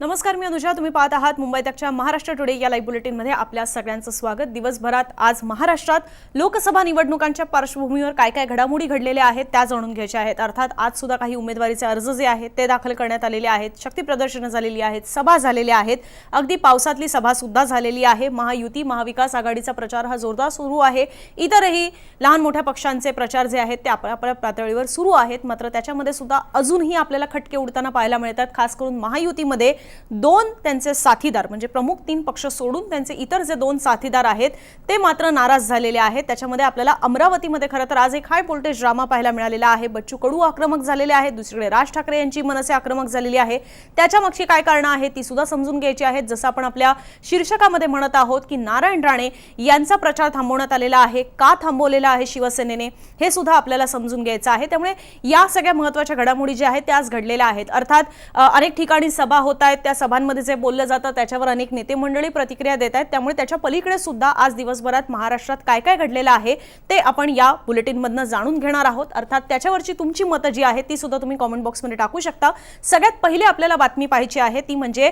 नमस्कार मी अनुजा. तुम्ही पाहत आहात मुंबई तकच्या महाराष्ट्र टुडे या लाईव्ह बुलेटिनमध्ये आपल्या सगळ्यांचं स्वागत. दिवसभरात आज महाराष्ट्रात लोकसभा निवडणुकांच्या पार्श्वभूमीवर काय काय घडामोडी घडलेल्या आहेत त्या जाणून घ्यायच्या आहेत. अर्थात आज सुद्धा काही उमेदवारीचे अर्ज जे आहेत ते दाखल करण्यात आलेले आहेत. शक्ती प्रदर्शनं झालेली आहेत सभा झालेल्या आहेत. अगदी पावसातली सभा सुद्धा झालेली आहे. महायुती महाविकास आघाडीचा प्रचार हा जोरदार सुरू आहे. इतरही लहान मोठ्या पक्षांचे प्रचार जे आहेत ते आपल्या आपल्या पातळीवर सुरू आहेत. मात्र त्याच्यामध्ये सुद्धा अजूनही आपल्याला खटके उडताना पाहायला मिळतात. खास करून महायुतीमध्ये दोन त्यांचे साथीदार म्हणजे प्रमुख तीन पक्ष सोडून त्यांचे इतर जे दोन साथीदार आहेत ते मात्र नाराज झालेले आहेत. त्याच्यामध्ये आपल्याला अमरावतीमध्ये खरं तर आज एक हाय व्होल्टेज ड्रामा पाहायला मिळालेला आहे. बच्चू कडू आक्रमक झालेले आहेत. दुसरीकडे राज ठाकरे यांची मनसे आक्रमक झालेली आहे. त्याच्या मागची काय कारणं आहेत ती सुद्धा समजून घ्यायची आहेत. जसं आपण आपल्या शीर्षकामध्ये म्हणत आहोत की नारायण राणे यांचा प्रचार थांबवण्यात आलेला आहे का थांबवलेला आहे शिवसेनेने हे सुद्धा आपल्याला समजून घ्यायचं आहे. त्यामुळे या सगळ्या महत्त्वाच्या घडामोडी ज्या आहेत त्या आज घडलेल्या आहेत. अर्थात अनेक ठिकाणी सभा होत आहेत. त्या सभांमध्ये जे बोललं जातं त्याच्यावर अनेक नेते मंडळी प्रतिक्रिया देत आहेत. त्यामुळे त्याच्या पलीकडे सुद्धा आज दिवसभरात महाराष्ट्रात काय काय घडलेलं आहे ते आपण या बुलेटिनमधनं जाणून घेणार आहोत. अर्थात त्याच्यावरची तुमची मतं जी आहेत ती सुद्धा तुम्ही कॉमेंट बॉक्समध्ये टाकू शकता. सगळ्यात पहिले आपल्याला बातमी पाहायची आहे ती म्हणजे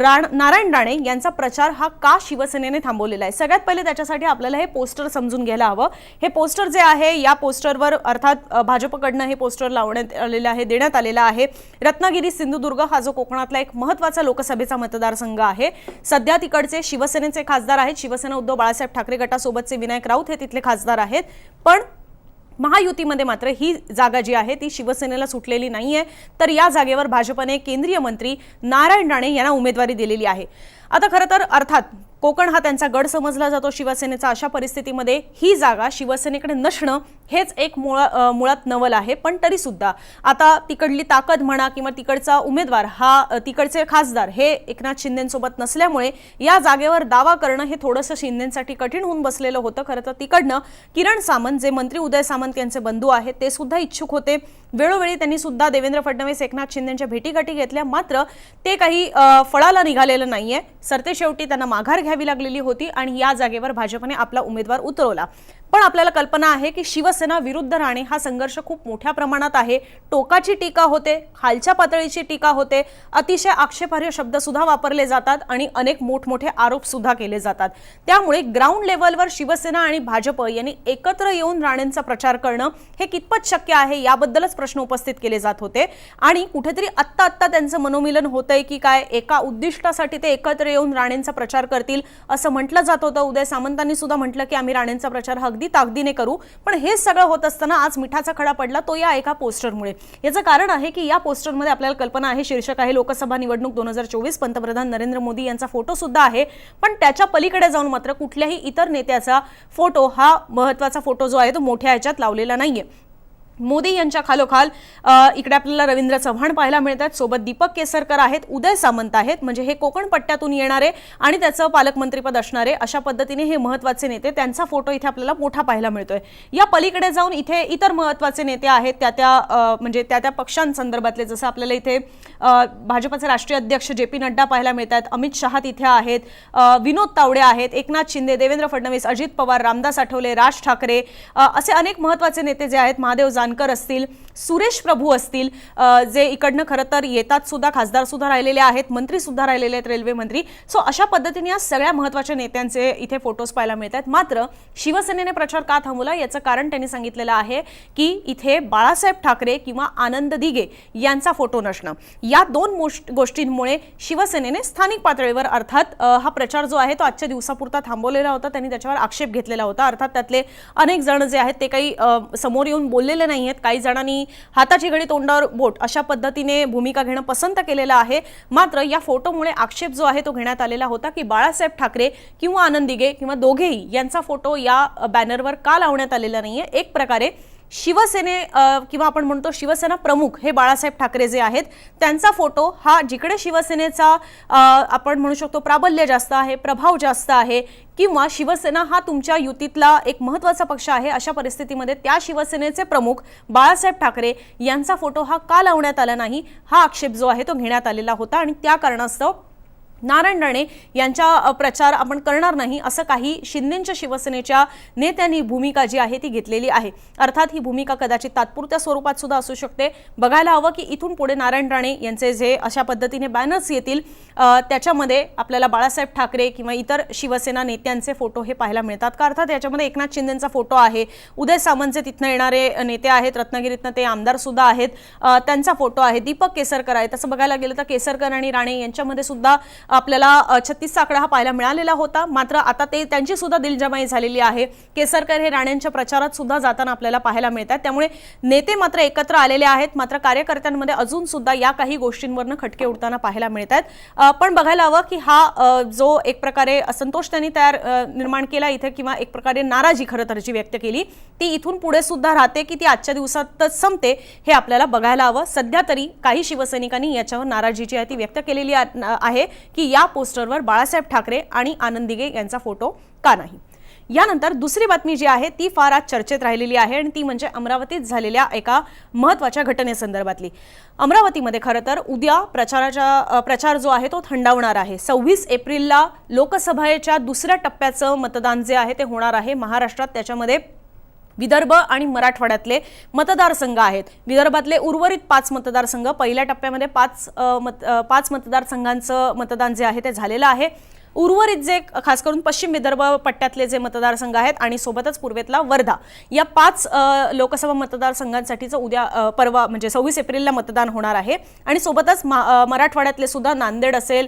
राण नारायण राणे यांचा प्रचार हा का शिवसेनेने थांबवलेला आहे? सगळ्यात पहिले त्याच्यासाठी आपल्याला हे पोस्टर समजून घ्यायला हवं. हे पोस्टर जे आहे या पोस्टरवर अर्थात भाजपकडनं हे पोस्टर लावण्यात आलेलं आहे देण्यात आलेलं आहे. रत्नागिरी सिंधुदुर्ग हा जो कोकणातला एक महत्त्वाचा लोकसभेचा मतदारसंघ आहे. सध्या तिकडचे शिवसेनेचे खासदार आहेत. शिवसेना उद्धव बाळासाहेब ठाकरे गटासोबतचे विनायक राऊत हे तिथले खासदार आहेत. पण महायुतीमध्ये मात्र ही जागा जी आहे ती शिवसेनेला सुटलेली नाहीये. तर या जागेवर भाजपने केंद्रीय मंत्री नारायण राणे यांना उमेदवारी दिलेली आहे. आता खरं तर अर्थात कोकण हा त्यांचा गड समजला जातो शिवसेनेचा. अशा परिस्थितीमध्ये ही जागा शिवसेनेकडे नसणं हेच एक मुळा मुळात नवल आहे. पण तरी सुद्धा आता तिकडली ताकद म्हणा किंवा तिकडचा उमेदवार हा तिकडचे खासदार हे एकनाथ शिंदेसोबत नसल्यामुळे या जागेवर दावा करणं हे थोडंसं शिंदेसाठी कठीण होऊन बसलेलं होतं. खरं तर तिकडनं किरण सामंत जे मंत्री उदय सामंत यांचे बंधू आहेत ते सुद्धा इच्छुक होते. वेळोवेळी त्यांनी सुद्धा देवेंद्र फडणवीस एकनाथ शिंदेच्या भेटीगाठी घेतल्या. मात्र ते काही फळाला निघालेलं नाहीये. सरतेशेवटी त्यांना माघार घ्यावी लागलेली होती आणि या जागेवर भाजपने आपला उमेदवार उतरवला. पण आपल्याला कल्पना आहे की शिवसेना विरुद्ध राणे हा संघर्ष खूप मोठ्या प्रमाणात आहे. टोकाची टीका होते खालच्या पातळीची टीका होते अतिशय आक्षेपार्ह शब्द सुद्धा वापरले जातात आणि अनेक मोठमोठे आरोप सुद्धा केले जातात. त्यामुळे ग्राउंड लेवलवर शिवसेना आणि भाजप यांनी एकत्र येऊन राणेंचा प्रचार करणं हे कितपत शक्य आहे याबद्दलच प्रश्न उपस्थित केले जात होते. आणि कुठेतरी आत्ता आत्ता त्यांचं मनोमिलन होतंय की काय एका उद्दिष्टासाठी ते एकत्र येऊन राणेंचा प्रचार करतील असं म्हटलं जात होतं. उदय सामंतांनी सुद्धा म्हटलं की आम्ही राणेंचा प्रचार हा अगदी ताकदीने करू. पण हे सगळं होत असताना आज मिठाचा खडा पडला तो या एका पोस्टरमुळे. याचं कारण आहे की या पोस्टरमध्ये आपल्याला कल्पना आहे शीर्षक आहे लोकसभा निवडणूक दोन हजार चोवीस पंतप्रधान नरेंद्र मोदी यांचा फोटो सुद्धा आहे. पण त्याच्या पलीकडे जाऊन मात्र कुठल्याही इतर नेत्याचा फोटो हा महत्त्वाचा फोटो जो आहे तो मोठ्या ह्याच्यात लावलेला नाहीये. मोदी यांच्या खालोखाल इकडे आपल्याला रवींद्र चव्हाण पाहायला मिळतात. सोबत दीपक केसरकर आहेत उदय सामंत आहेत. म्हणजे हे कोकण पट्ट्यातून येणारे आणि त्याचं पालकमंत्रीपद असणारे अशा पद्धतीने हे महत्त्वाचे नेते त्यांचा फोटो इथे आपल्याला मोठा पाहायला मिळतोय. या पलीकडे जाऊन इथे इतर महत्त्वाचे नेते आहेत त्या त्या म्हणजे त्या त्या पक्षांसंदर्भातले जसं आपल्याला इथे भाजपचे राष्ट्रीय अध्यक्ष जे पी नड्डा पाहायला मिळतात अमित शहा तिथे आहेत विनोद तावडे आहेत एकनाथ शिंदे देवेंद्र फडणवीस अजित पवार रामदास आठवले राज ठाकरे असे अनेक महत्त्वाचे नेते जे आहेत महादेव जानकर असतील सुरेश प्रभू असतील जे इकडनं खरं तर येतात सुद्धा खासदार सुद्धा राहिलेले आहेत मंत्री सुद्धा राहिलेले आहेत रेल्वे मंत्री. सो अशा पद्धतीने या सगळ्या महत्त्वाच्या नेत्यांचे इथे फोटोज पाहायला मिळतात मात्र शिवसेनेने प्रचार का थांबवला? याचं कारण त्यांनी सांगितलेलं आहे की इथे बाळासाहेब ठाकरे किंवा आनंद दिघे यांचा फोटो नसणं. या दोन गोष्टींमुळे शिवसेनेने स्थानिक पातळीवर अर्थात हा प्रचार जो आहे तो आजच्या दिवसापुरता थांबवलेला होता. त्यांनी त्याच्यावर आक्षेप घेतलेला होता. अर्थात त्यातले अनेक जण जे आहेत ते काही समोर येऊन बोललेले नाही आहेत काही जणांनी हाताची घडी तोंडावर बोट अशा पद्धतीने भूमिका घेणं पसंत केलेलं आहे. मात्र या फोटोमुळे आक्षेप जो आहे तो घेण्यात आलेला होता की बाळासाहेब ठाकरे किंवा आनंदिगे किंवा दोघेही यांचा फोटो या बॅनरवर का लावण्यात आलेला नाहीये? एक प्रकारे शिवसेने किंवा आपण म्हणतो शिवसेना प्रमुख हे बाळासाहेब ठाकरे जे आहेत त्यांचा फोटो हा जिकडे शिवसेनेचा आपण म्हणू शकतो प्राबल्य जास्त आहे प्रभाव जास्त आहे किंवा शिवसेना हा तुमच्या युतीतला एक महत्त्वाचा पक्ष आहे अशा परिस्थितीमध्ये त्या शिवसेनेचे प्रमुख बाळासाहेब ठाकरे यांचा फोटो हा का लावण्यात आला नाही हा आक्षेप जो आहे तो घेण्यात आलेला होता आणि त्या कारणास्तव नारायण राणे यांच्या प्रचार आपण करणार नाही असं काही शिंदेच्या शिवसेनेच्या नेत्यांनी भूमिका जी आहे ती घेतलेली आहे. अर्थात ही भूमिका कदाचित तात्पुरत्या स्वरूपात सुद्धा असू शकते. बघायला हवं की इथून पुढे नारायण राणे यांचे जे अशा पद्धतीने बॅनर्स येतील त्याच्यामध्ये आपल्याला बाळासाहेब ठाकरे किंवा इतर शिवसेना नेत्यांचे फोटो हे पाहायला मिळतात. का अर्थात याच्यामध्ये एकनाथ शिंदेचा फोटो आहे उदय सामंतचे तिथनं येणारे नेते आहेत रत्नागिरीतनं ते आमदार सुद्धा आहेत त्यांचा फोटो आहे दीपक केसरकर आहे तसं बघायला गेलं तर केसरकर आणि राणे यांच्यामध्ये सुद्धा आपल्याला छत्तीस आकडा हा पाहायला मिळालेला होता. मात्र आता ते त्यांची सुद्धा दिलजमाई झालेली आहे. केसरकर हे राणेंच्या प्रचारात सुद्धा जाताना आपल्याला पाहायला मिळतात. त्यामुळे नेते मात्र एकत्र आलेले आहेत. मात्र कार्यकर्त्यांमध्ये अजून सुद्धा या काही गोष्टींवरनं खटके उडताना पाहायला मिळत आहेत पण बघायला हवं की हा जो एक प्रकारे असंतोष त्यांनी तयार निर्माण केला इथे किंवा एक प्रकारे नाराजी खरं तर जी व्यक्त केली ती इथून पुढे सुद्धा राहते की ती आजच्या दिवसातच संपते हे आपल्याला बघायला हवं. सध्या तरी काही शिवसैनिकांनी याच्यावर नाराजी जी आहे ती व्यक्त केलेली आहे की की या पोस्टरवर बाळासाहेब ठाकरे आणि आनंदिगे यांचा फोटो का नाही? यानंतर दुसरी बातमी जी आहे ती फार आज चर्चेत राहिलेली आहे आणि ती म्हणजे अमरावतीत झालेल्या एका महत्त्वाच्या घटनेसंदर्भातली. अमरावतीमध्ये खरं तर उद्या प्रचाराच्या प्रचार जो आहे तो थंडावणार आहे. सव्वीस एप्रिलला लोकसभेच्या दुसऱ्या टप्प्याचं मतदान जे आहे ते होणार आहे महाराष्ट्रात. त्याच्यामध्ये विदर्भ आणि मराठवाड्यातले मतदारसंघ आहेत. विदर्भातले उर्वरित पाच मतदारसंघ पहिल्या टप्प्यामध्ये पाच मत पाच मतदारसंघांचं मतदान जे आहे ते झालेलं आहे. उर्वरित जे खास करून पश्चिम विदर्भ पट्ट्यातले जे मतदारसंघ आहेत आणि सोबतच पूर्वेतला वर्धा या पाच लोकसभा मतदारसंघांसाठीचं उद्या परवा म्हणजे सव्वीस एप्रिलला मतदान होणार आहे. आणि सोबतच मा- मराठवाड्यातले सुद्धा नांदेड असेल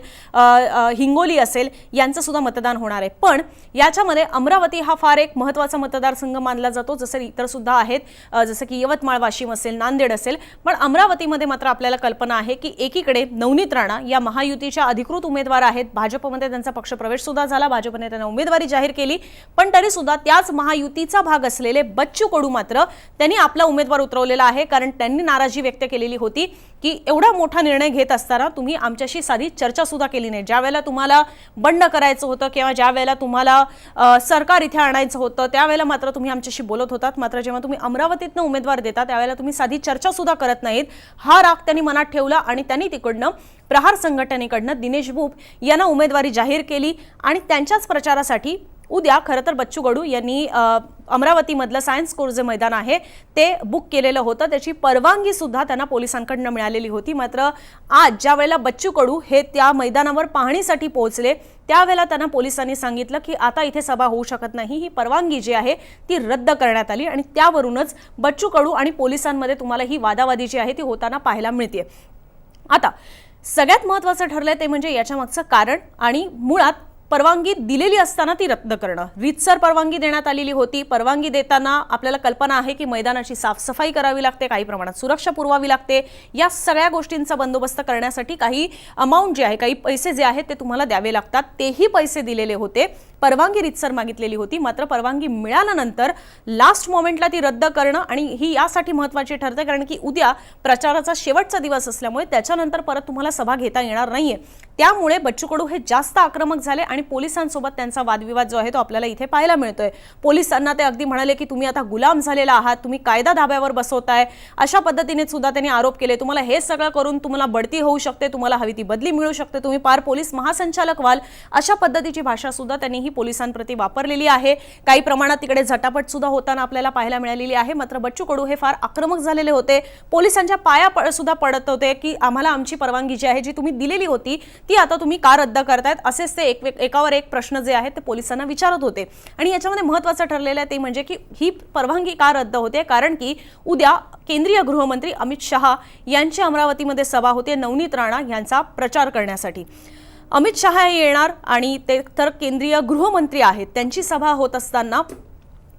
हिंगोली असेल यांचं सुद्धा मतदान होणार आहे. पण याच्यामध्ये अमरावती हा फार एक महत्त्वाचा मतदारसंघ मानला जातो जसं इतर सुद्धा आहेत जसं की यवतमाळ वाशिम असेल नांदेड असेल. पण अमरावतीमध्ये मात्र आपल्याला कल्पना आहे की एकीकडे नवनीत राणा या महायुतीच्या अधिकृत उमेदवार आहेत. भाजपमध्ये त्यांचा पक्ष प्रवेश सुद्धा झाला. भाजपने त्यांना उमेदवारी जाहीर केली. पण तरी सुद्धा त्याच महायुतीचा भाग असलेले बच्चू कडू मात्र त्यांनी आपला उमेदवार उतरवलेला आहे. कारण त्यांनी नाराजी व्यक्त केलेली होती. की एवढा मोठा निर्णय घेत असताना तुम्ही आमच्याशी साधी चर्चा सुद्धा केली नाही. ज्या वेळेला तुम्हाला बंड करायचं होतं किंवा ज्या वेळेला तुम्हाला सरकार इथे आणायचं होतं त्यावेळेला मात्र तुम्ही आमच्याशी बोलत होतात. मात्र जेव्हा तुम्ही अमरावतीतनं उमेदवार देता त्यावेळेला तुम्ही साधी चर्चा सुद्धा करत नाहीत. हा राग त्यांनी मनात ठेवला आणि त्यांनी तिकडनं प्रहार संघटनेकडनं दिनेश भूप यांना उमेदवारी जाहीर केली आणि त्यांच्याच प्रचारासाठी उद्या खरं तर बच्चू कडू यांनी अमरावतीमधलं सायन्स कोर जे मैदान आहे ते बुक केलेलं होतं. त्याची परवानगी सुद्धा त्यांना पोलिसांकडनं मिळालेली होती. मात्र आज ज्या वेळेला बच्चू कडू हे त्या मैदानावर पाहणीसाठी पोहोचले त्यावेळेला त्यांना पोलिसांनी सांगितलं की आता इथे सभा होऊ शकत नाही. ही परवानगी जी आहे ती रद्द करण्यात आली आणि त्यावरूनच बच्चू कडू आणि पोलिसांमध्ये तुम्हाला ही वादावादी जी आहे ती होताना पाहायला मिळते आता सगळ्यात महत्त्वाचं ठरलंय ते म्हणजे याच्या मागचं कारण आणि मुळात परवानगी दिलेली असताना ती रद्द करणं. रितसर परवानगी देण्यात आलेली होती. परवानगी देताना आपल्याला कल्पना आहे की मैदानाची साफसफाई करावी लागते काही प्रमाणात सुरक्षा पुरवावी लागते. या सगळ्या गोष्टींचा बंदोबस्त करण्यासाठी काही अमाऊंट जे आहे काही पैसे जे आहेत ते तुम्हाला द्यावे लागतात. तेही पैसे दिलेले होते. परवानगी रीतसर मागितलेली होती. मात्र परवानगी मिळाल्यानंतर लास्ट मोमेंटला ती रद्द करणं आणि ही यासाठी महत्त्वाची ठरते. कारण की उद्या प्रचाराचा शेवटचा दिवस असल्यामुळे त्याच्यानंतर परत तुम्हाला सभा घेता येणार नाहीये. त्यामुळे बच्चू कडू हे जास्त आक्रमक झाले आणि पोलिसांसोबत त्यांचा वादविवाद जो आहे तो आपल्याला इथे पाहायला मिळतोय. पोलिसांना ते अगदी म्हणाले की तुम्ही आता गुलाम झालेला आहात तुम्ही कायदा धाब्यावर बसवताय. अशा पद्धतीने सुद्धा त्यांनी आरोप केले. तुम्हाला हे सगळं करून तुम्हाला बढती होऊ शकते तुम्हाला हवी ती बदली मिळू शकते. तुम्ही पार पोलीस महासंचालक व्हाल. अशा पद्धतीची भाषा सुद्धा त्यांनी ही पोलिसांप्रती वापरलेली आहे. काही प्रमाणात तिकडे झटापट सुद्धा होताना आपल्याला पाहायला मिळालेली आहे. मात्र बच्चू कडू हे फार आक्रमक झालेले होते. पोलिसांच्या पाया प- सुद्धा पडत होते की आम्हाला आमची परवानगी जी आहे जी तुम्ही दिलेली होती ती आता तुम्ही का रद्द करतायत? असेच ते एक एकावर एक प्रश्न जे आहेत ते पोलिसांना विचारत होते. आणि याच्यामध्ये महत्त्वाचं ठरलेलं आहे ते म्हणजे की ही परवानगी का रद्द होते? कारण की उद्या केंद्रीय गृहमंत्री अमित शहा यांची अमरावतीमध्ये सभा होते नवनीत राणा यांचा प्रचार करण्यासाठी. अमित शहा हे येणार आणि ते तर केंद्रीय गृहमंत्री आहेत. त्यांची सभा होत असताना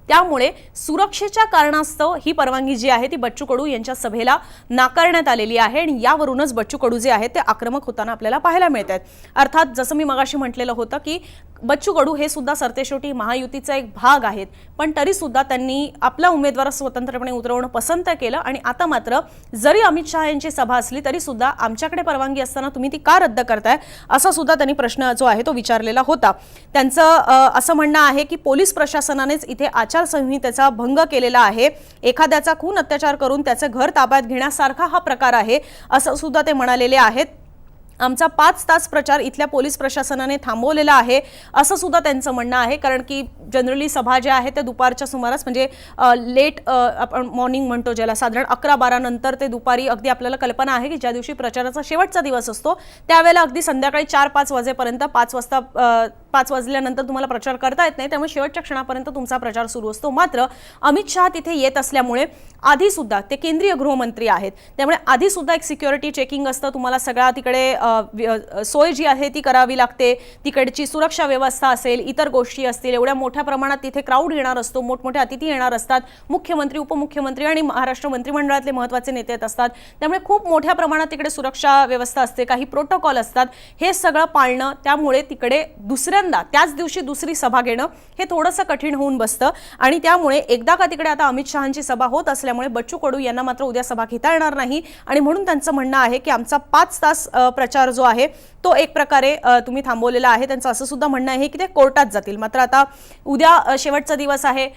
त्यामुळे सुरक्षेच्या कारणास्तव ही परवानगी जी आहे ती बच्चू कडू यांच्या सभेला नाकारण्यात आलेली आहे आणि यावरूनच बच्चू कडू जे आहेत ते आक्रमक होताना आपल्याला पाहायला मिळत आहेत अर्थात जसं मी मगाशी म्हटलेलं होतं की बच्चू कडू हे सुद्धा सरतेशेवटी महायुतीचा एक भाग आहेत. पण तरी सुद्धा त्यांनी आपला उमेदवार स्वतंत्रपणे उतरवणं पसंत केलं आणि आता मात्र जरी अमित शहा यांची सभा असली तरी सुद्धा आमच्याकडे परवानगी असताना तुम्ही ती का रद्द करताय? असा सुद्धा त्यांनी प्रश्न जो आहे तो विचारलेला होता. त्यांचं असं म्हणणं आहे की पोलीस प्रशासनानेच इथे आचारसंहितेचा भंग केलेला आहे. एखाद्याचा खून अत्याचार करून त्याचं घर ताब्यात घेण्यासारखा हा प्रकार आहे असं सुद्धा ते म्हणालेले आहेत. आमचा पाच तास प्रचार इथल्या पोलीस प्रशासनाने थांबवलेला आहे असं सुद्धा त्यांचं म्हणणं आहे. कारण की जनरली सभा ज्या आहेत त्या दुपारच्या सुमारास म्हणजे लेट आपण मॉर्निंग म्हणतो ज्याला साधारण अकरा बारा नंतर ते दुपारी अगदी आपल्याला कल्पना आहे की ज्या दिवशी प्रचाराचा शेवटचा दिवस असतो त्यावेळेला अगदी संध्याकाळी चार पाच वाजेपर्यंत पाच वाजता पाच वाजल्यानंतर तुम्हाला प्रचार करता येत नाही. त्यामुळे शेवटच्या क्षणापर्यंत तुमचा प्रचार सुरू असतो. मात्र अमित शहा तिथे येत असल्यामुळे आधीसुद्धा ते केंद्रीय गृहमंत्री आहेत. त्यामुळे आधीसुद्धा एक सिक्युरिटी चेकिंग असतं. तुम्हाला सगळ्या तिकडे सोय जी आहे ती करावी लागते. तिकडची सुरक्षा व्यवस्था असेल इतर गोष्टी असतील एवढ्या मोठ्या प्रमाणात तिथे क्राऊड येणार असतो मोठमोठे अतिथी येणार असतात. मुख्यमंत्री उपमुख्यमंत्री आणि महाराष्ट्र मंत्रिमंडळातले महत्त्वाचे नेते येत असतात. त्यामुळे खूप मोठ्या प्रमाणात तिकडे सुरक्षा व्यवस्था असते काही प्रोटोकॉल असतात. हे सगळं पाळणं त्यामुळे तिकडे दुसऱ्यांदा त्याच दिवशी दुसरी सभा घेणं हे थोडंसं कठीण होऊन बसतं. आणि त्यामुळे एकदा का तिकडे आता अमित शहांची सभा होत असल्यामुळे बच्चू कडू यांना मात्र उद्या सभा घेता येणार नाही. आणि म्हणून त्यांचं म्हणणं आहे की आमचा पाच तास प्रचार प्रचार जो आहे तो एक प्रकारे तुम्ही थांबवलेला आहे. त्यांचं असं सुद्धा म्हणणं आहे की ते कोर्टात जातील. मात्र आता उद्या शेवटचा दिवस आहे.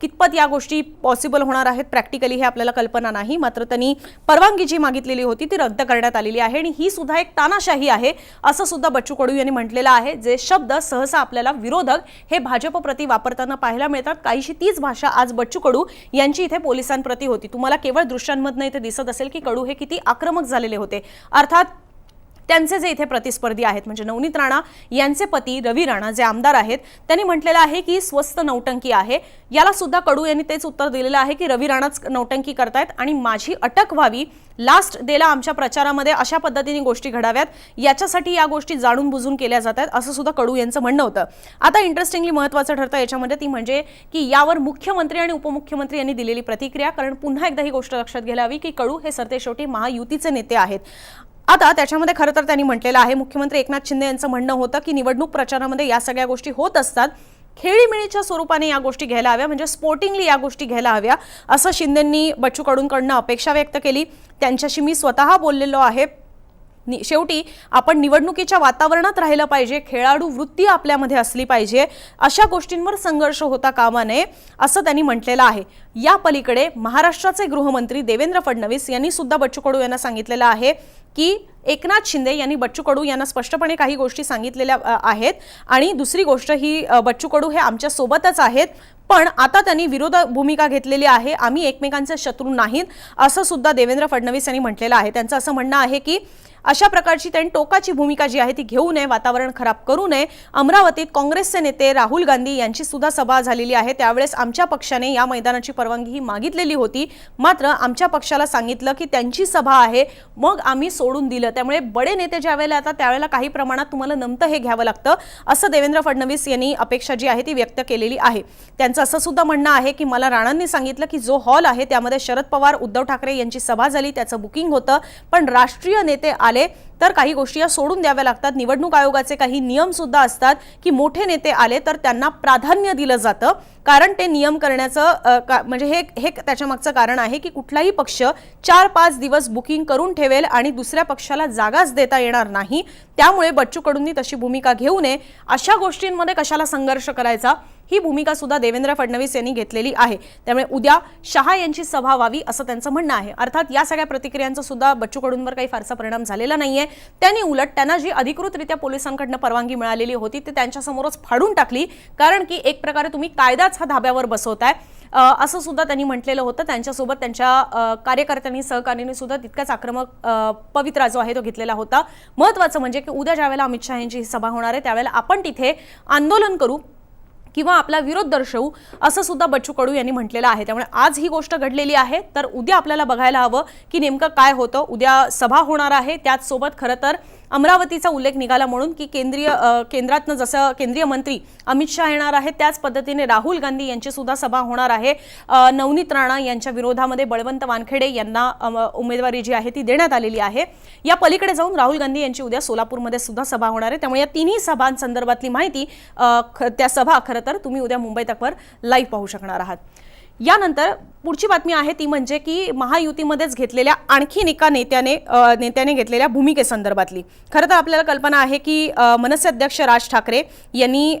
कितपत या गोष्टी पॉसिबल होणार आहेत प्रॅक्टिकली हे आपल्याला कल्पना नाही. मात्र त्यांनी परवानगी जी मागितलेली होती ती रद्द करण्यात आलेली आहे. आणि ही सुद्धा एक तानाशाही आहे असं सुद्धा बच्चू कडू यांनी म्हटलेलं आहे जे शब्द सहसा आपल्याला विरोधक हे भाजपप्रती वापरताना पाहायला मिळतात. काहीशी तीच भाषा आज बच्चू कडू यांची इथे पोलिसांप्रती होती. तुम्हाला केवळ दृश्यांमधनं इथे दिसत असेल की कडू हे किती आक्रमक झालेले होते. अर्थात त्यांचे जे इथे प्रतिस्पर्धी आहेत म्हणजे नवनीत राणा यांचे पती रवी राणा जे आमदार आहेत त्यांनी म्हटलेलं आहे की स्वस्त नौटंकी आहे. याला सुद्धा कडू यांनी तेच उत्तर दिलेलं आहे की रवी राणाच नौटंकी करतायत आणि माझी अटक व्हावी लास्ट डेला आमच्या प्रचारामध्ये अशा पद्धतीने गोष्टी घडाव्यात याच्यासाठी या गोष्टी जाणून बुजून केल्या जात आहेत असं सुद्धा कडू यांचं म्हणणं होतं. आता इंटरेस्टिंगली महत्त्वाचं ठरतं याच्यामध्ये ती म्हणजे की यावर मुख्यमंत्री आणि उपमुख्यमंत्री यांनी दिलेली प्रतिक्रिया कारण पुन्हा एकदा ही गोष्ट लक्षात घ्यायला हवी की कडू हे सरतेशेवटी महायुतीचे नेते आहेत. आता त्याच्यामध्ये खरं तर त्यांनी म्हटलेलं आहे मुख्यमंत्री एकनाथ शिंदे यांचं म्हणणं होतं की निवडणूक प्रचारामध्ये या सगळ्या गोष्टी होत असतात. खेळीमेळीच्या स्वरूपाने या गोष्टी घ्यायला हव्या म्हणजे स्पोर्टिंगली या गोष्टी घ्यायला हव्या असं शिंदेंनी बच्चू कडूंकडनं अपेक्षा व्यक्त केली. त्यांच्याशी मी स्वतः बोललेलो आहे. नि शेवटी आपण निवडणुकीच्या वातावरणात राहिलं पाहिजे खेळाडू वृत्ती आपल्यामध्ये असली पाहिजे अशा गोष्टींवर संघर्ष होता कामा नये असं त्यांनी म्हटलेलं आहे. या पलीकडे महाराष्ट्राचे गृहमंत्री देवेंद्र फडणवीस यांनी सुद्धा बच्चू कडू यांना सांगितलेलं आहे की एकनाथ शिंदे यांनी बच्चू कडू यांना स्पष्टपणे काही गोष्टी सांगितलेल्या आहेत. आणि दुसरी गोष्ट ही बच्चू कडू हे आमच्या सोबतच आहेत. पण आता त्यांनी विरोध भूमिका घेतलेली आहे. आम्ही एकमेकांचे शत्रू नाहीत असं सुद्धा देवेंद्र फडणवीस यांनी म्हटलेलं आहे. त्यांचं असं म्हणणं आहे की अशा प्रकारची त्यांनी टोकाची भूमिका जी आहे ती घेऊ नये वातावरण खराब करू नये. अमरावतीत काँग्रेसचे नेते राहुल गांधी यांची सुद्धा सभा झालेली आहे. त्यावेळेस आमच्या पक्षाने या मैदानाची परवानगी ही मागितलेली होती. मात्र आमच्या पक्षाला सांगितलं की त्यांची सभा आहे मग आम्ही सोडून दिलं. त्यामुळे बडे नेते ज्यावेळेला आता येतात त्यावेळेला काही प्रमाणात तुम्हाला नमतं हे घ्यावं लागतं असं देवेंद्र फडणवीस यांनी अपेक्षा जी आहे ती व्यक्त केलेली आहे. त्यांचं असं सुद्धा म्हणणं आहे की मला राणांनी सांगितलं की जो हॉल आहे त्यामध्ये शरद पवार उद्धव ठाकरे यांची सभा झाली त्याचं बुकिंग होतं. पण राष्ट्रीय नेते आले तर काही गोष्टी या सोडून द्याव्या लागतात. निवडणूक आयोगाचे काही नियम सुद्धा असतात की मोठे नेते आले तर त्यांना प्राधान्य दिलं जातं. कारण ते नियम करण्याचं का- म्हणजे हे हे त्याच्या मागचं कारण आहे की कुठलाही पक्ष चार पाच दिवस बुकिंग करून ठेवेल आणि दुसऱ्या पक्षाला जागाच देता येणार नाही. त्यामुळे बच्चू कडूंनी तशी भूमिका घेऊ नये. अशा गोष्टींमध्ये कशाला संघर्ष करायचा? ही भूमिका सुद्धा देवेंद्र फडणवीस यांनी घेतलेली आहे. त्यामुळे उद्या शहा यांची सभा व्हावी असं त्यांचं म्हणणं आहे. अर्थात या सगळ्या प्रतिक्रियांचा सुद्धा बच्चू कडूंवर काही फारसा परिणाम झालेला नाहीये. त्यांनी उलट त्यांना जी अधिकृतरित्या पोलिसांकडनं परवानगी मिळालेली होती ती त्यांच्यासमोरच फाडून टाकली. कारण की एक प्रकारे तुम्ही कायदाच हा धाब्यावर बसवताय. असं सुद्धा त्यांनी म्हटलेलं होतं. त्यांच्यासोबत त्यांच्या कार्यकर्त्यांनी सहकार्याने सुद्धा तितकाच आक्रमक पवित्रा जो आहे तो घेतलेला होता. महत्वाचं म्हणजे की उद्या ज्यावेळेला अमित शहा यांची ही सभा होणार आहे त्यावेळेला आपण तिथे आंदोलन करू. किंवा आपला विरोध दर्शवू असं सुद्धा बच्चू कडू यांनी म्हटलेलं आहे. त्यामुळे आज ही गोष्ट घडलेली आहे. तर उद्या आपल्याला बघायला हवं की नेमकं काय होतं. उद्या सभा होणार आहे. त्याचसोबत खरं तर अमरावतीचा उल्लेख निघाला म्हणून की केंद्रीय केंद्रातनं जसं केंद्रीय मंत्री अमित शहा येणार आहेत त्याच पद्धतीने राहुल गांधी यांची सुद्धा सभा होणार आहे. नवनीत राणा यांच्या विरोधामध्ये बळवंत वानखेडे यांना उमेदवारी जी आहे ती देण्यात आलेली आहे. या पलीकडे जाऊन राहुल गांधी यांची उद्या सोलापूरमध्ये सुद्धा सभा होणार आहे. त्यामुळे या तिन्ही सभांसंदर्भातली माहिती ख- त्या सभा खरं तर तुम्ही उद्या मुंबई तकवर लाईव्ह पाहू शकणार आहात. यानंतर पुढची बातमी आहे ती म्हणजे की महायुतीमध्येच घेतलेल्या आणखीन एका नेत्याने नेत्याने घेतलेल्या भूमिकेसंदर्भातली. खरं तर आपल्याला कल्पना आहे की मनसे अध्यक्ष राज ठाकरे यांनी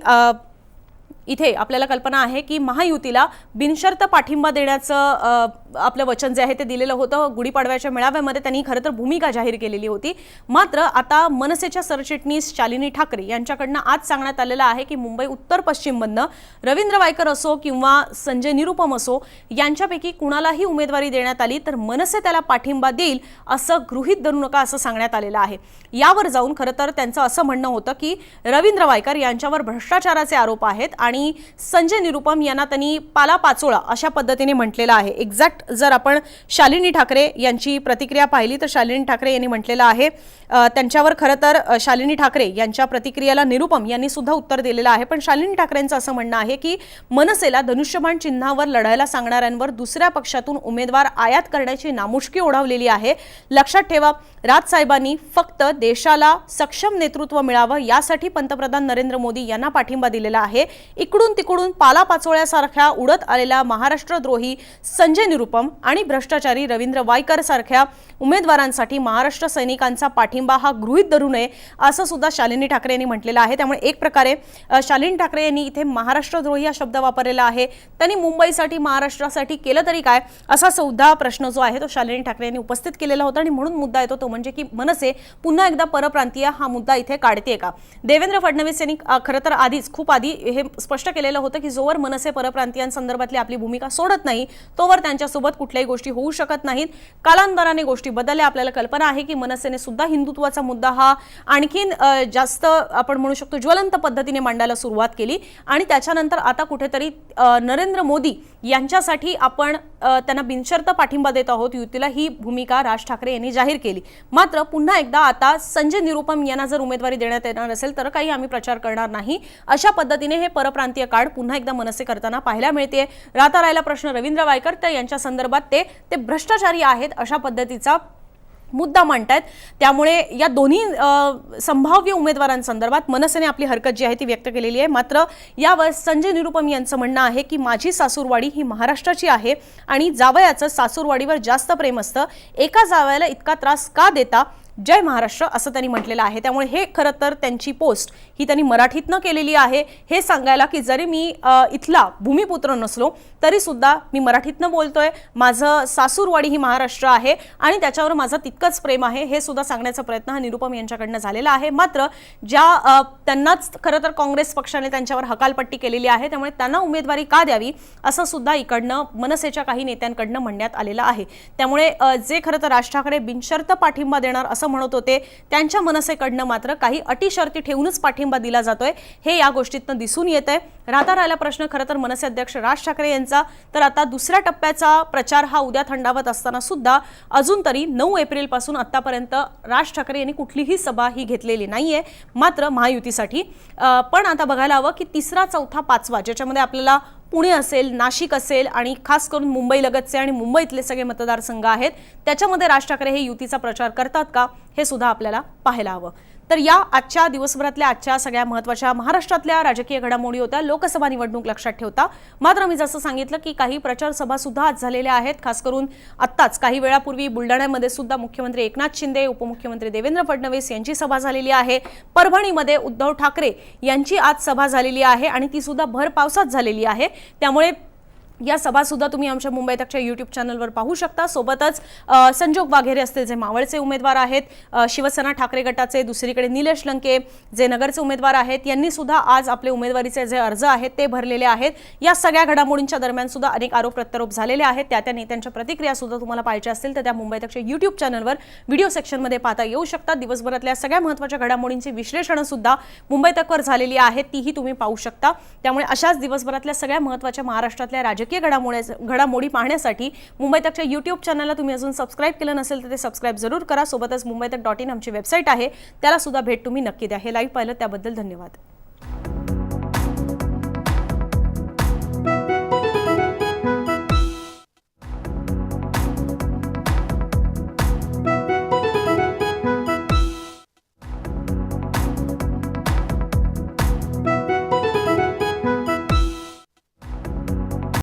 इथे आपल्याला कल्पना आहे की महायुतीला बिनशर्त पाठिंबा देण्याचं आपलं वचन जे आहे ते दिलेलं होतं. गुढीपाडव्याच्या मेळाव्यामध्ये त्यांनी खरं तर भूमिका जाहीर केलेली होती. मात्र आता मनसेच्या सरचिटणीस शालिनी ठाकरे यांच्याकडनं आज सांगण्यात आलेलं आहे की मुंबई उत्तर पश्चिममधनं रवींद्र वायकर असो किंवा संजय निरुपम असो यांच्यापैकी कुणालाही उमेदवारी देण्यात आली तर मनसे त्याला पाठिंबा देईल असं गृहीत धरू नका असं सांगण्यात आलेलं आहे. यावर जाऊन खरं तर त्यांचं असं म्हणणं होतं की रवींद्र वायकर यांच्यावर भ्रष्टाचाराचे आरोप आहेत आणि संजय निरुपम यांना त्यांनी पालापाचोळा अशा पद्धतीने म्हटलेला आहे. एक्झॅक्ट जर आपण शालिनी ठाकरे यांची प्रतिक्रिया पाहिली तर शालिनी ठाकरे यांनी म्हटलेलं आहे. त्यांच्यावर खरं तर शालिनी ठाकरे यांच्या प्रतिक्रियेला निरुपम यांनी सुद्धा उत्तर दिलेलं आहे. पण शालिनी ठाकरेंचं असं म्हणणं आहे की मनसेला धनुष्यबाण चिन्हावर लढायला सांगणाऱ्यांवर दुसऱ्या पक्षातून उमेदवार आयात करण्याची नामुष्की ओढावलेली आहे. लक्षात ठेवा राजसाहेबांनी फक्त देशाला सक्षम नेतृत्व मिळावं यासाठी पंतप्रधान नरेंद्र मोदी यांना पाठिंबा दिलेला आहे. इकडून तिकडून पालापाचोळ्यासारख्या उडत आलेला महाराष्ट्रद्रोही संजय निरुपम आणि भ्रष्टाचारी रवींद्र वायकर सारख्या उमेदवारांसाठी महाराष्ट्र सैनिकांचा पाठिंबा हा गृहीत धरू नये असं सुद्धा शालिनी ठाकरे यांनी म्हटलेलं आहे. त्यामुळे एक प्रकारे शालिनी ठाकरे यांनी इथे महाराष्ट्रद्रोही हा शब्द वापरलेला आहे. त्यांनी मुंबईसाठी महाराष्ट्रासाठी केलं तरी काय असा सुद्धा प्रश्न जो आहे तो शालिनी ठाकरे यांनी उपस्थित केलेला होता. आणि म्हणून मुद्दा येतो तो म्हणजे की मनसे पुन्हा एकदा परप्रांतीय हा मुद्दा इथे काढते का? देवेंद्र फडणवीस यांनी खरं तर आधीच खूप आधी हे स्पष्ट केलेलं होतं की जोवर मनसे परप्रांतीयांसंदर्भातली आपली भूमिका सोडत नाही तोवर त्यांच्यासोबत कुठल्याही गोष्टी होऊ शकत नाहीत. कालांतराने गोष्टी बदलल्या. आपल्याला कल्पना आहे की मनसेने सुद्धा हिंदुत्वाचा मुद्दा हा आणखीन जास्त आपण म्हणू शकतो ज्वलंत पद्धतीने मांडायला सुरुवात केली. आणि त्याच्यानंतर आता कुठेतरी नरेंद्र मोदी यांच्यासाठी आपण त्यांना बिनशर्त पाठिंबा देत आहोत. युतीला ही भूमिका राज ठाकरे यांनी जाहीर केली. मात्र पुन्हा एकदा आता संजय निरुपम यांना जर उमेदवारी देण्यात येणार असेल तर काही आम्ही प्रचार करणार नाही. अशा पद्धतीने हे प्रांतीय कार्ड पुन्हा एकदा मनसे करताना पाहायला मिळते राहता राहिला प्रश्न रवींद्र वायकर तर यांच्या संदर्भात ते ते भ्रष्टाचारी आहेत अशा पद्धतीचा मुद्दा मांडतायत. त्यामुळे या दोन्ही संभाव्य उमेदवारांसंदर्भात मनसेने आपली हरकत जी आहे ती व्यक्त केलेली आहे. मात्र यावर संजय निरुपम यांचं म्हणणं आहे की माझी सासूरवाडी ही महाराष्ट्राची आहे आणि जावयाचं सासूरवाडीवर जास्त प्रेम असतं. एका जावयाला इतका त्रास का देता? जय महाराष्ट्र असं त्यांनी म्हटलेलं आहे. त्यामुळे हे खरं तर त्यांची पोस्ट ही त्यांनी मराठीतनं केलेली आहे. हे सांगायला की जरी मी इथला भूमिपुत्र नसलो तरी सुद्धा मी मराठीतनं बोलतोय. माझं सासूरवाडी ही महाराष्ट्र आहे आणि त्याच्यावर माझं तितकंच प्रेम आहे हे सुद्धा सांगण्याचा प्रयत्न हा निरुपम यांच्याकडनं झालेला आहे. मात्र ज्या त्यांनाच खरं तर काँग्रेस पक्षाने त्यांच्यावर हकालपट्टी केलेली आहे त्यामुळे त्यांना उमेदवारी का द्यावी असं सुद्धा इकडनं मनसेच्या काही नेत्यांकडनं म्हणण्यात आलेलं आहे. त्यामुळे जे खरं तर राज ठाकरे बिनशर्त पाठिंबा देणार असं म्हणत होते. त्यांच्या मनसेकडनं मात्र काही अटी शर्ती ठेवूनच पाठिंबा दिला जातोय. हे या गोष्टीतनं दिसून येत आहे राहता राहिला प्रश्न खरं तर मनसे अध्यक्ष राज ठाकरे यांचा. तर आता दुसऱ्या टप्प्याचा प्रचार हा उद्या थंडावत असताना सुद्धा अजून तरी नऊ एप्रिलपासून आतापर्यंत राज ठाकरे यांनी कुठलीही सभा ही घेतलेली नाहीये. मात्र महायुतीसाठी. पण आता बघायला हवं की तिसरा चौथा पाचवा ज्याच्यामध्ये आपल्याला पुणे असेल नाशिक असेल आणि खास करून मुंबईलगतचे आणि मुंबईतले सगळे मतदारसंघ आहेत त्याच्यामध्ये राज ठाकरे हे युतीचा प्रचार करतात का हे सुद्धा आपल्याला पाहायला हवं. तर या आजच्या दिवसभरातल्या आजच्या सगळ्या महत्त्वाच्या महाराष्ट्रातल्या राजकीय घडामोडी होत्या. लोकसभा निवडणूक लक्षात ठेवता. मात्र मी जसं सांगितलं की काही प्रचार सभा सुद्धा आज झालेल्या आहेत. खास करून आत्ताच काही वेळापूर्वी बुलढाण्यामध्ये सुद्धा मुख्यमंत्री एकनाथ शिंदे उपमुख्यमंत्री देवेंद्र फडणवीस यांची सभा झालेली आहे. परभणीमध्ये उद्धव ठाकरे यांची आज सभा झालेली आहे आणि ती सुद्धा भर पावसात झालेली आहे. त्यामुळे या सभा सुद्धा तुम्ही आमच्या मुंबई तकच्या युट्यूब चॅनलवर पाहू शकता. सोबतच संजोग वाघेरे असतील जे मावळचे उमेदवार आहेत शिवसेना ठाकरे गटाचे दुसरीकडे निलेश लंके जे नगरचे उमेदवार आहेत यांनी सुद्धा आज आपले उमेदवारीचे जे अर्ज आहेत ते भरलेले आहेत. या सगळ्या घडामोडींच्या दरम्यान सुद्धा अनेक आरोप प्रत्यारोप झालेले आहेत. त्या त्या नेत्यांच्या प्रतिक्रिया सुद्धा तुम्हाला पाहिजे असतील तर त्या मुंबई तकच्या युट्यूब चॅनलवर व्हिडिओ सेक्शनमध्ये पाहता येऊ शकतात. दिवसभरातल्या सगळ्या महत्त्वाच्या घडामोडींची विश्लेषणं सुद्धा मुंबई तकवर झालेली आहेत तीही तुम्ही पाहू शकता. त्यामुळे अशाच दिवसभरातल्या सगळ्या महत्त्वाच्या महाराष्ट्रातल्या राजकीय घडामोडी घडामोडी पाहण्यासाठी मुंबई तकच्या युट्यूब चॅनलला तुम्ही अजून सबस्क्राईब केलं नसेल तर ते सबस्क्राईब जरूर करा. सोबतच मुंबई तक डॉट इन आमची वेबसाईट आहे. त्याला सुद्धा भेट तुम्ही नक्की द्या. हे लाईव्ह पाहिलं त्याबद्दल धन्यवाद.